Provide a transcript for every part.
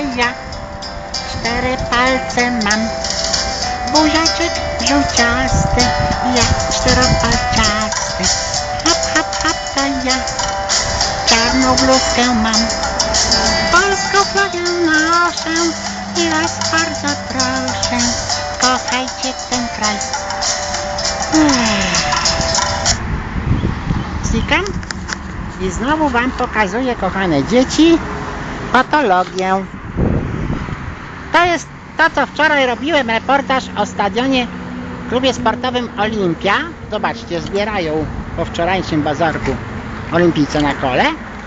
ja. Cztery palce mam. Buziaczek żółciasty, ja czteropalciasty. Hop, hop, hop, to ja. Czarną bluzkę mam. Polską flagę noszę i was bardzo proszę, kochajcie ten kraj. Znikam i znowu wam pokazuję, kochane dzieci, patologię. To jest to, co wczoraj robiłem, reportaż o stadionie klubie sportowym Olimpia. Zobaczcie, zbierają po wczorajszym bazarku olimpijce na kole,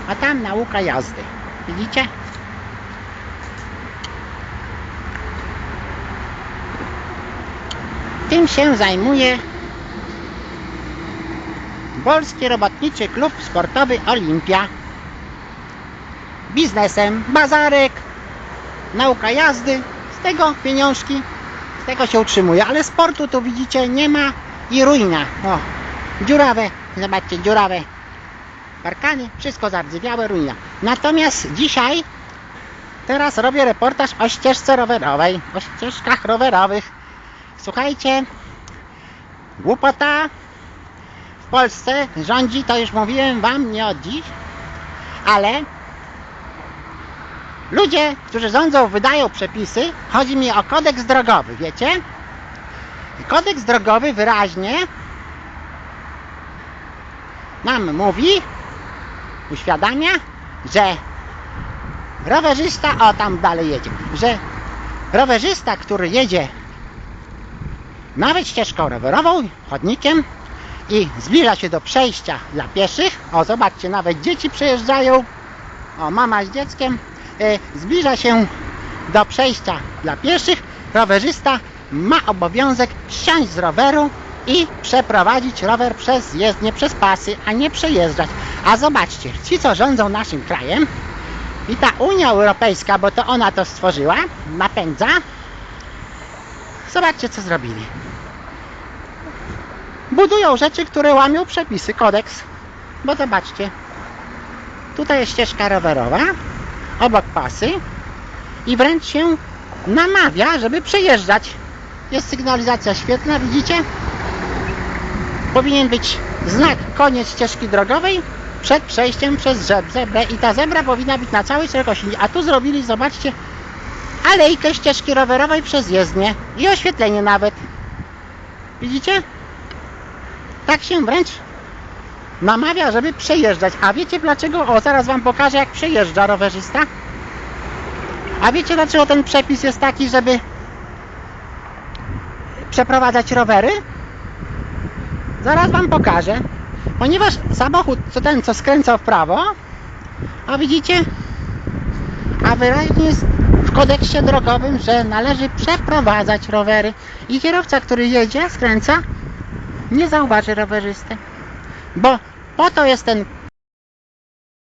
a tam nauka jazdy. Widzicie? Tym się zajmuje Polski Robotniczy Klub Sportowy Olimpia. Biznesem, bazarek, nauka jazdy, z tego pieniążki, z tego się utrzymuje, ale sportu tu widzicie nie ma i ruina. O, dziurawe, zobaczcie, dziurawe parkany, wszystko zardzewiałe, ruina. Natomiast dzisiaj, teraz robię reportaż o ścieżce rowerowej, o ścieżkach rowerowych. Słuchajcie, głupota w Polsce rządzi, to już mówiłem wam nie od dziś, ale ludzie, którzy rządzą, wydają przepisy, chodzi mi o kodeks drogowy, wiecie? I Kodeks drogowy wyraźnie nam mówi, uświadamia, że rowerzysta, o tam dalej jedzie, że rowerzysta, który jedzie nawet ścieżką rowerową, chodnikiem i zbliża się do przejścia dla pieszych, o zobaczcie, nawet dzieci przejeżdżają, o mama z dzieckiem, zbliża się do przejścia dla pieszych, rowerzysta ma obowiązek wsiąść z roweru i przeprowadzić rower przez jezdnię, przez pasy, a nie przejeżdżać. A zobaczcie, ci co rządzą naszym krajem i ta Unia Europejska, bo to ona to stworzyła, napędza, zobaczcie co zrobili. Budują rzeczy, które łamią przepisy, kodeks. Bo zobaczcie, tutaj jest ścieżka rowerowa, obok pasy i wręcz się namawia, żeby przejeżdżać. Jest sygnalizacja świetna, widzicie? Powinien być znak koniec ścieżki drogowej przed przejściem przez żeb- zebrę i ta zebra powinna być na całej szerokości. A tu zrobili, zobaczcie, alejkę ścieżki rowerowej przez jezdnię i oświetlenie nawet. Widzicie? Tak się wręcz namawia, żeby przejeżdżać. A wiecie dlaczego? O, zaraz wam pokażę jak przejeżdża rowerzysta. A wiecie dlaczego ten przepis jest taki, żeby przeprowadzać rowery? Zaraz wam pokażę. Ponieważ samochód, co ten, co skręca w prawo, a widzicie, a wyraźnie jest w kodeksie drogowym, że należy przeprowadzać rowery i kierowca, który jedzie, skręca, nie zauważy rowerzysty. Bo po to jest ten